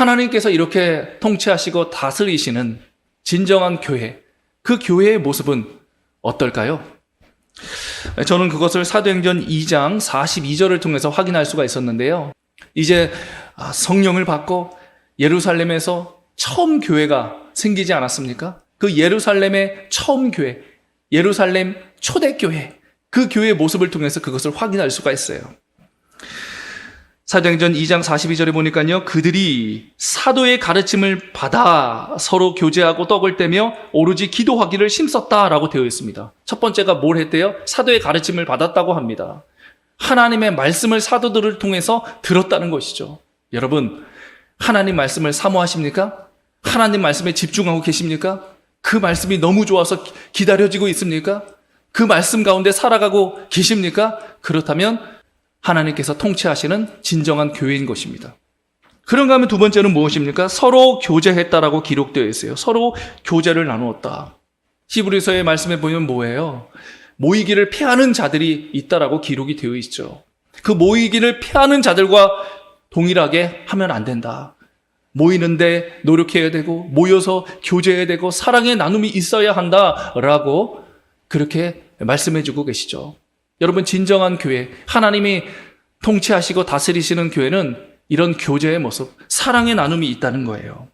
하나님께서 이렇게 통치하시고 다스리시는 진정한 교회, 그 교회의 모습은 어떨까요? 저는 그것을 사도행전 2장 42절을 통해서 확인할 수가 있었는데요. 이제 아, 성령을 받고 예루살렘에서 처음 교회가 생기지 않았습니까? 그 예루살렘의 처음 교회, 예루살렘 초대교회, 그 교회의 모습을 통해서 그것을 확인할 수가 있어요. 사도행전 2장 42절에 보니까요. 그들이 사도의 가르침을 받아 서로 교제하고 떡을 떼며 오로지 기도하기를 힘썼다라고 되어 있습니다. 첫 번째가 뭘 했대요? 사도의 가르침을 받았다고 합니다. 하나님의 말씀을 사도들을 통해서 들었다는 것이죠. 여러분, 하나님 말씀을 사모하십니까? 하나님 말씀에 집중하고 계십니까? 그 말씀이 너무 좋아서 기다려지고 있습니까? 그 말씀 가운데 살아가고 계십니까? 그렇다면 하나님께서 통치하시는 진정한 교회인 것입니다. 그런가 하면 두 번째는 무엇입니까? 서로 교제했다라고 기록되어 있어요. 서로 교제를 나누었다. 히브리서의 말씀에 보면 뭐예요? 모이기를 피하는 자들이 있다라고 기록이 되어 있죠. 그 모이기를 피하는 자들과 동일하게 하면 안 된다. 모이는데 노력해야 되고 모여서 교제해야 되고 사랑의 나눔이 있어야 한다라고 그렇게 말씀해 주고 계시죠. 여러분 진정한 교회, 하나님이 통치하시고 다스리시는 교회는 이런 교제의 모습, 사랑의 나눔이 있다는 거예요.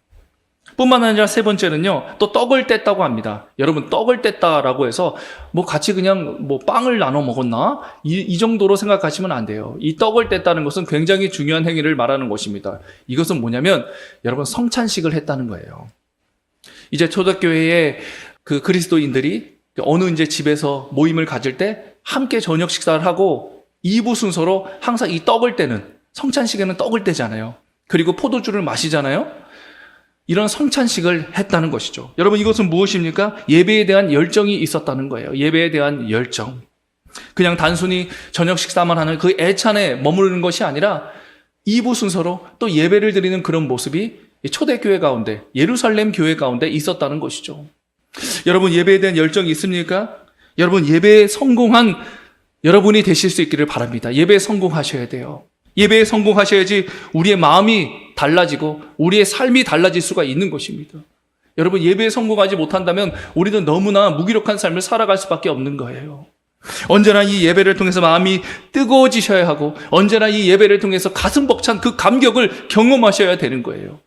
뿐만 아니라 세 번째는요, 또 떡을 뗐다고 합니다. 여러분, 떡을 뗐다라고 해서, 뭐 같이 그냥 뭐 빵을 나눠 먹었나? 이, 이 정도로 생각하시면 안 돼요. 이 떡을 뗐다는 것은 굉장히 중요한 행위를 말하는 것입니다. 이것은 뭐냐면, 여러분, 성찬식을 했다는 거예요. 이제 초대교회의 그 그리스도인들이 어느 이제 집에서 모임을 가질 때 함께 저녁 식사를 하고 2부 순서로 항상 이 떡을 떼는 성찬식에는 떡을 떼잖아요. 그리고 포도주를 마시잖아요. 이런 성찬식을 했다는 것이죠. 여러분 이것은 무엇입니까? 예배에 대한 열정이 있었다는 거예요. 예배에 대한 열정. 그냥 단순히 저녁 식사만 하는 그 애찬에 머무르는 것이 아니라 2부 순서로 또 예배를 드리는 그런 모습이 초대교회 가운데 예루살렘 교회 가운데 있었다는 것이죠. 여러분 예배에 대한 열정이 있습니까? 여러분 예배에 성공한 여러분이 되실 수 있기를 바랍니다. 예배에 성공하셔야 돼요. 예배에 성공하셔야지 우리의 마음이 달라지고 우리의 삶이 달라질 수가 있는 것입니다. 여러분 예배에 성공하지 못한다면 우리는 너무나 무기력한 삶을 살아갈 수밖에 없는 거예요. 언제나 이 예배를 통해서 마음이 뜨거워지셔야 하고 언제나 이 예배를 통해서 가슴 벅찬 그 감격을 경험하셔야 되는 거예요.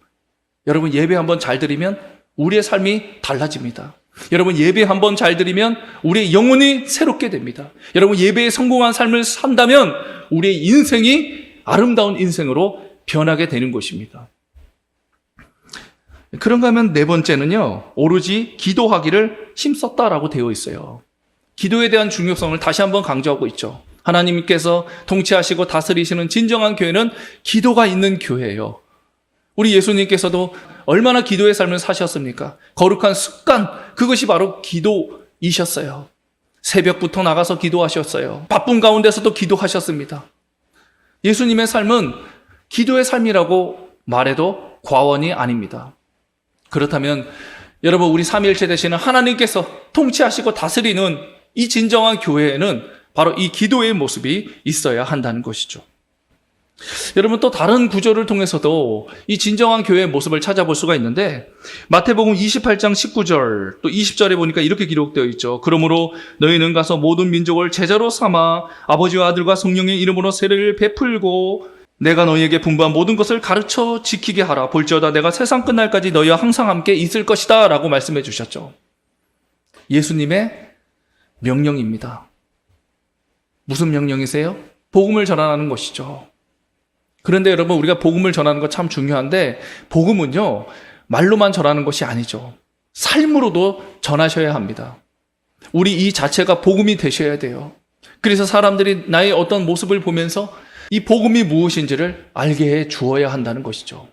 여러분 예배 한번 잘 드리면 우리의 삶이 달라집니다. 여러분 예배 한번 잘 드리면 우리의 영혼이 새롭게 됩니다. 여러분 예배에 성공한 삶을 산다면 우리의 인생이 아름다운 인생으로 변하게 되는 것입니다. 그런가 하면 네 번째는요, 오로지 기도하기를 힘썼다라고 되어 있어요. 기도에 대한 중요성을 다시 한번 강조하고 있죠. 하나님께서 통치하시고 다스리시는 진정한 교회는 기도가 있는 교회예요. 우리 예수님께서도 얼마나 기도의 삶을 사셨습니까? 거룩한 습관, 그것이 바로 기도이셨어요. 새벽부터 나가서 기도하셨어요. 바쁜 가운데서도 기도하셨습니다. 예수님의 삶은 기도의 삶이라고 말해도 과언이 아닙니다. 그렇다면 여러분 우리 삼일체 되시는 하나님께서 통치하시고 다스리는 이 진정한 교회에는 바로 이 기도의 모습이 있어야 한다는 것이죠. 여러분 또 다른 구조를 통해서도 이 진정한 교회의 모습을 찾아볼 수가 있는데 마태복음 28장 19절 또 20절에 보니까 이렇게 기록되어 있죠. 그러므로 너희는 가서 모든 민족을 제자로 삼아 아버지와 아들과 성령의 이름으로 세례를 베풀고 내가 너희에게 분부한 모든 것을 가르쳐 지키게 하라. 볼지어다 내가 세상 끝날까지 너희와 항상 함께 있을 것이다 라고 말씀해 주셨죠. 예수님의 명령입니다. 무슨 명령이세요? 복음을 전하는 것이죠. 그런데 여러분 우리가 복음을 전하는 거참 중요한데 복음은요 말로만 전하는 것이 아니죠. 삶으로도 전하셔야 합니다. 우리 이 자체가 복음이 되셔야 돼요. 그래서 사람들이 나의 어떤 모습을 보면서 이 복음이 무엇인지를 알게 해 주어야 한다는 것이죠.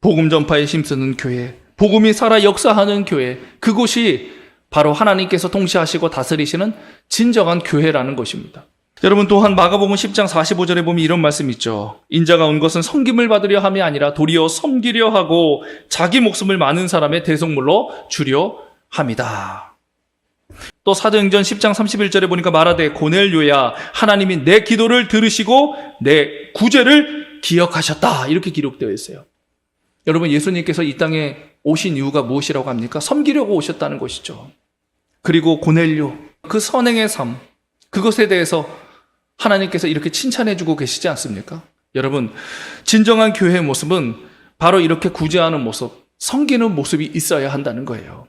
복음 전파에 힘쓰는 교회, 복음이 살아 역사하는 교회, 그곳이 바로 하나님께서 통치하시고 다스리시는 진정한 교회라는 것입니다. 여러분 또한 마가복음 10장 45절에 보면 이런 말씀 있죠. 인자가 온 것은 섬김을 받으려 함이 아니라 도리어 섬기려 하고 자기 목숨을 많은 사람의 대속물로 주려 함이다. 또 사도행전 10장 31절에 보니까 말하되 고넬료야 하나님이 내 기도를 들으시고 내 구제를 기억하셨다. 이렇게 기록되어 있어요. 여러분 예수님께서 이 땅에 오신 이유가 무엇이라고 합니까? 섬기려고 오셨다는 것이죠. 그리고 고넬료 그 선행의 삶 그것에 대해서 하나님께서 이렇게 칭찬해 주고 계시지 않습니까? 여러분 진정한 교회의 모습은 바로 이렇게 구제하는 모습, 섬기는 모습이 있어야 한다는 거예요.